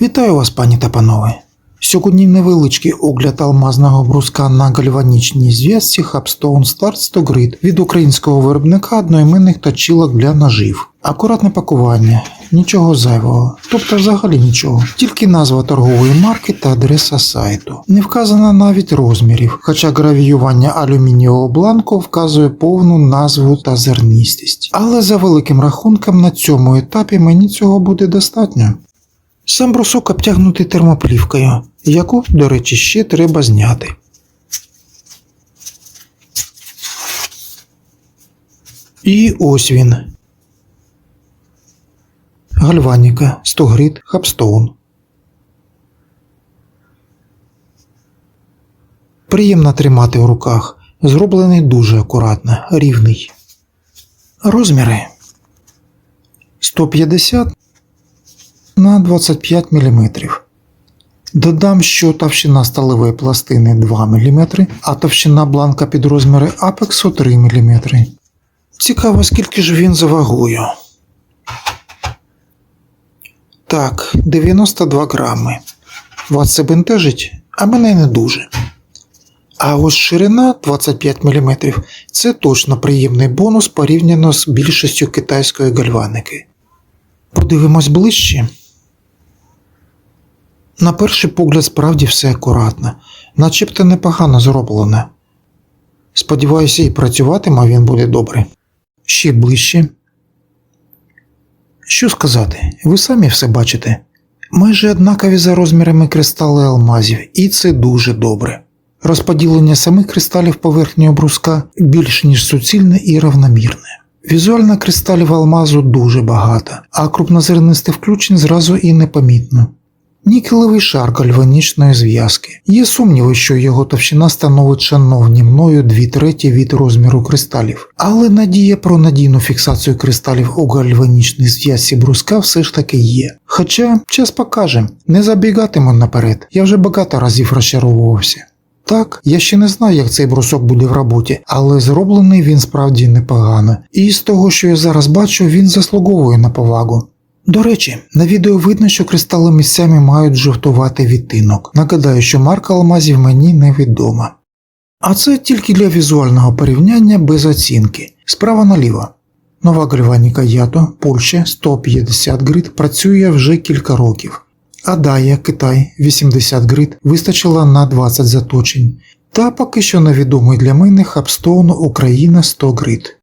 Вітаю вас, пані та панове. Сьогодні невеличкий огляд алмазного бруска на гальванічній зв'язці Hubstone Start 100 Grid від українського виробника одноіменних точілок для ножів. Акуратне пакування, нічого зайвого, тобто взагалі нічого, тільки назва торгової марки та адреса сайту. Не вказано навіть розмірів, хоча гравіювання алюмінієвого бланку вказує повну назву та зернистість. Але за великим рахунком на цьому етапі мені цього буде достатньо. Сам брусок обтягнутий термоплівкою, яку, до речі, ще треба зняти. І ось він. Гальваніка, 100 грит, хапстоун. Приємно тримати в руках. Зроблений дуже акуратно, рівний. Розміри 150 на 25 мм. Додам, що товщина сталевої пластини 2 мм, а товщина бланка під розміри апексу 3 мм. Цікаво, скільки ж він за вагою. Так, 92 грами. Вас це бентежить, а мене не дуже. А ось ширина 25 мм це точно приємний бонус порівняно з більшістю китайської гальваники. Подивимось ближче. На перший погляд справді все акуратно, начебто непогано зроблено. Сподіваюся, і працюватиме він буде добре. Ще ближче. Що сказати, ви самі все бачите. Майже однакові за розмірами кристали алмазів, і це дуже добре. Розподілення самих кристалів поверхні бруска більш ніж суцільне і равномірне. Візуально кристалів алмазу дуже багато, а крупнозернисте включень зразу і непомітно. Нікелевий шар гальванічної зв'язки. Є сумніви, що його товщина становить шановні мною 2 треті від розміру кристалів, але надія про надійну фіксацію кристалів у гальванічній зв'язці бруска все ж таки є. Хоча час покаже, не забігатиму наперед, я вже багато разів розчаровувався. Так, я ще не знаю, як цей брусок буде в роботі, але зроблений він справді непогано, і з того, що я зараз бачу, він заслуговує на повагу. До речі, на відео видно, що кристали місцями мають жовтуватий відтинок. Нагадаю, що марка алмазів мені невідома. А це тільки для візуального порівняння без оцінки. Справа наліво. Нова гальваніка Ято, Польща 150 грит працює вже кілька років. Адая, Китай 80 грит вистачило на 20 заточень. Та поки що невідомий для мене Хабстоун Україна 100 грит.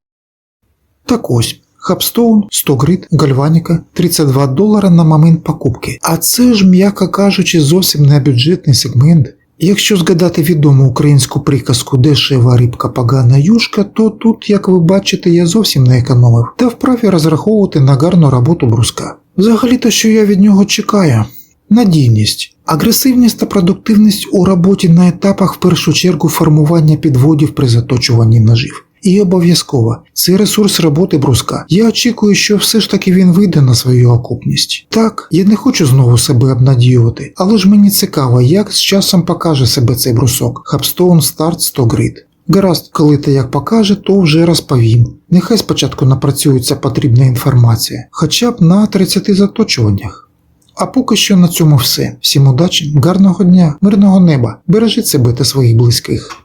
Так ось. Хабстоун, 100 грит, гальваніка, 32 долара на момент покупки. А це ж, м'яко кажучи, зовсім не бюджетний сегмент. Якщо згадати відому українську приказку дешева рибка погана юшка, то тут, як ви бачите, я зовсім не економив та вправі розраховувати на гарну роботу бруска. Взагалі-то, що я від нього чекаю? Надійність, агресивність та продуктивність у роботі на етапах в першу чергу формування підводів при заточуванні ножів. І обов'язково це ресурс роботи бруска. Я очікую, що все ж таки він вийде на свою окупність. Так, я не хочу знову себе обнадіювати, але ж мені цікаво, як з часом покаже себе цей брусок. Хабстоун Старт 100 грит. Гаразд, коли та як покаже, то вже розповім. Нехай спочатку напрацюється потрібна інформація, хоча б на 30 заточуваннях. А поки що на цьому все. Всім удачі, гарного дня, мирного неба, бережіть себе та своїх близьких.